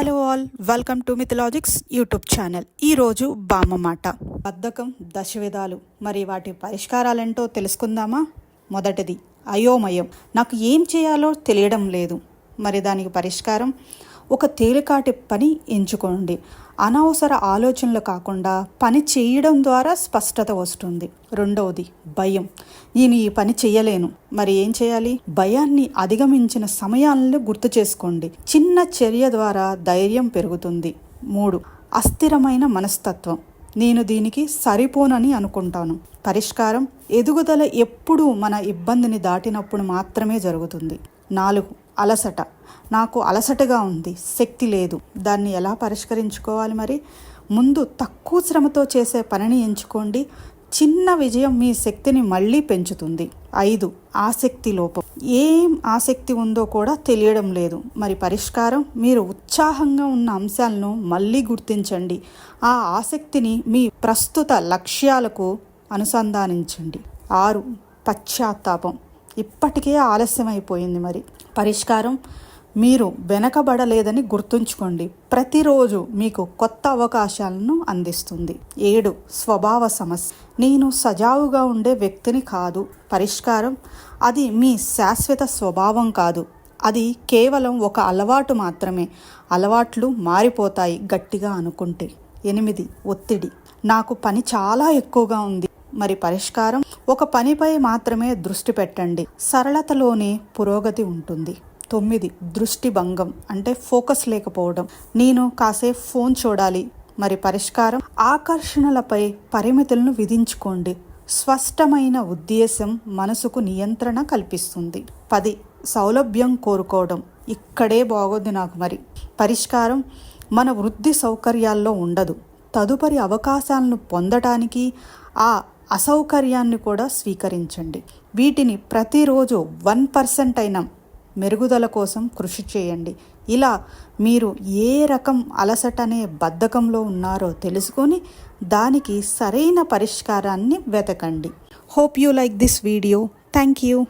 Hello all welcome to Mythologics YouTube channel ఈరోజు బామ్మ మాట. బద్ధకం దశ విధాలు మరి వాటి పరిష్కారాలేంటో తెలుసుకుందామా? మొదటిది అయోమయం. నాకు ఏం చేయాలో తెలియడం లేదు. మరి దానికి పరిష్కారం ఒక తేలికాటి పని ఎంచుకోండి. అనవసర ఆలోచనలు కాకుండా పని చేయడం ద్వారా స్పష్టత వస్తుంది. రెండవది భయం. నేను ఈ పని చేయలేను మరి ఏం చేయాలి? భయాన్ని అధిగమించిన సమయాలను గుర్తు చేసుకోండి. చిన్న చర్య ద్వారా ధైర్యం పెరుగుతుంది. మూడు అస్థిరమైన మనస్తత్వం. నేను దీనికి సరిపోనని అనుకుంటాను. పరిష్కారం ఎదుగుదల ఎప్పుడూ మన ఇబ్బందిని దాటినప్పుడు మాత్రమే జరుగుతుంది. నాలుగు అలసట. నాకు అలసటగా ఉంది శక్తి లేదు. దాన్ని ఎలా పరిష్కరించుకోవాలి మరి? ముందు తక్కువ శ్రమతో చేసే పనిని ఎంచుకోండి. చిన్న విజయం మీ శక్తిని మళ్ళీ పెంచుతుంది. ఐదు ఆసక్తి లోపం. ఏం ఆసక్తి ఉందో కూడా తెలియడం లేదు. మరి పరిష్కారం? మీరు ఉత్సాహంగా ఉన్న అంశాలను మళ్ళీ గుర్తించండి. ఆ ఆసక్తిని మీ ప్రస్తుత లక్ష్యాలకు అనుసంధానించండి. ఆరు పశ్చాత్తాపం. ఇప్పటికే ఆలస్యమైపోయింది మరి. పరిష్కారం? మీరు వెనకబడలేదని గుర్తుంచుకోండి. ప్రతిరోజు మీకు కొత్త అవకాశాలను అందిస్తుంది. ఏడు స్వభావ సమస్య. నేను సజావుగా ఉండే వ్యక్తిని కాదు. పరిష్కారం? అది మీ శాశ్వత స్వభావం కాదు. అది కేవలం ఒక అలవాటు మాత్రమే. అలవాట్లు మారిపోతాయి గట్టిగా అనుకుంటే. ఎనిమిది ఒత్తిడి. నాకు పని చాలా ఎక్కువగా ఉంది. మరి పరిష్కారం? ఒక పనిపై మాత్రమే దృష్టి పెట్టండి. సరళతలోనే పురోగతి ఉంటుంది. తొమ్మిది దృష్టి భంగం అంటే ఫోకస్ లేకపోవడం. నేను కాసేపు ఫోన్ చూడాలి. మరి పరిష్కారం? ఆకర్షణలపై పరిమితులను విధించుకోండి. స్పష్టమైన ఉద్దేశం మనసుకు నియంత్రణ కల్పిస్తుంది. పది సౌలభ్యం కోరుకోవడం. ఇక్కడే బాగోద్ది నాకు మరి. పరిష్కారం? మన వృద్ధి సౌకర్యాల్లో ఉండదు. తదుపరి అవకాశాలను పొందటానికి ఆ అసౌకర్యాన్ని కూడా స్వీకరించండి. వీటిని ప్రతిరోజు వన్ పర్సెంట్ అయినా మెరుగుదల కోసం కృషి చేయండి. ఇలా మీరు ఏ రకం అలసటనే బద్ధకంలో ఉన్నారో తెలుసుకొని దానికి సరైన పరిష్కారాన్ని వెతకండి. Hope you like this video thank you